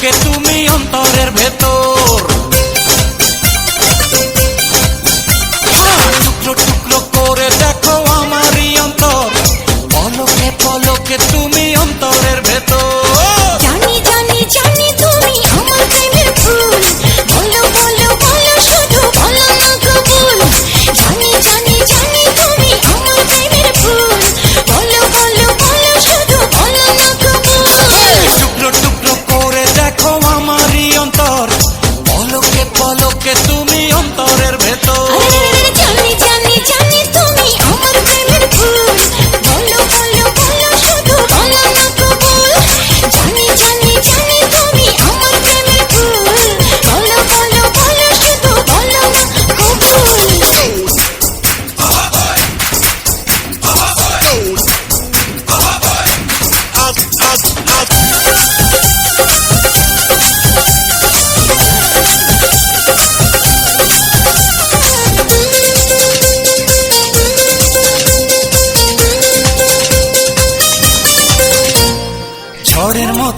que tú me que tú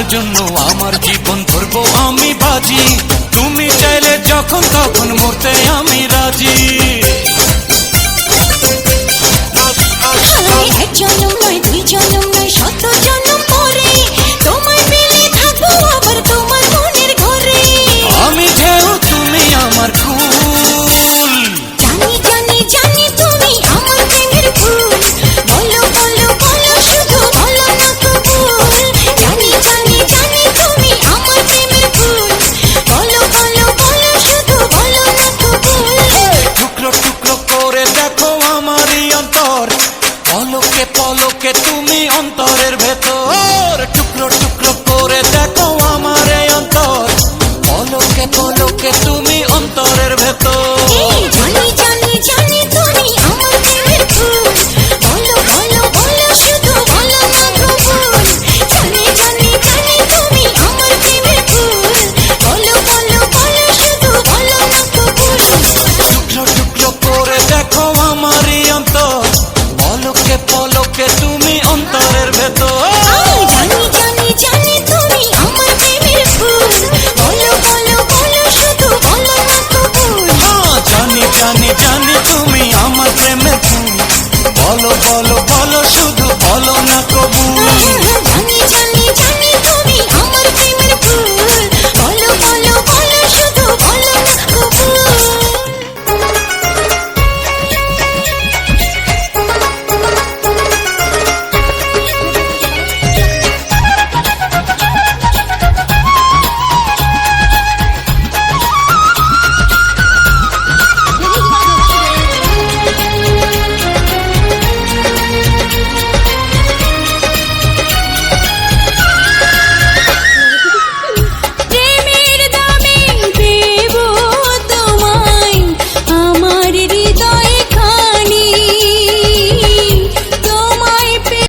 তোমার জন্য আমার জীবন করব আমি বাজি। তুমি চাইলে যখন তখন মরতে আমি রাজি।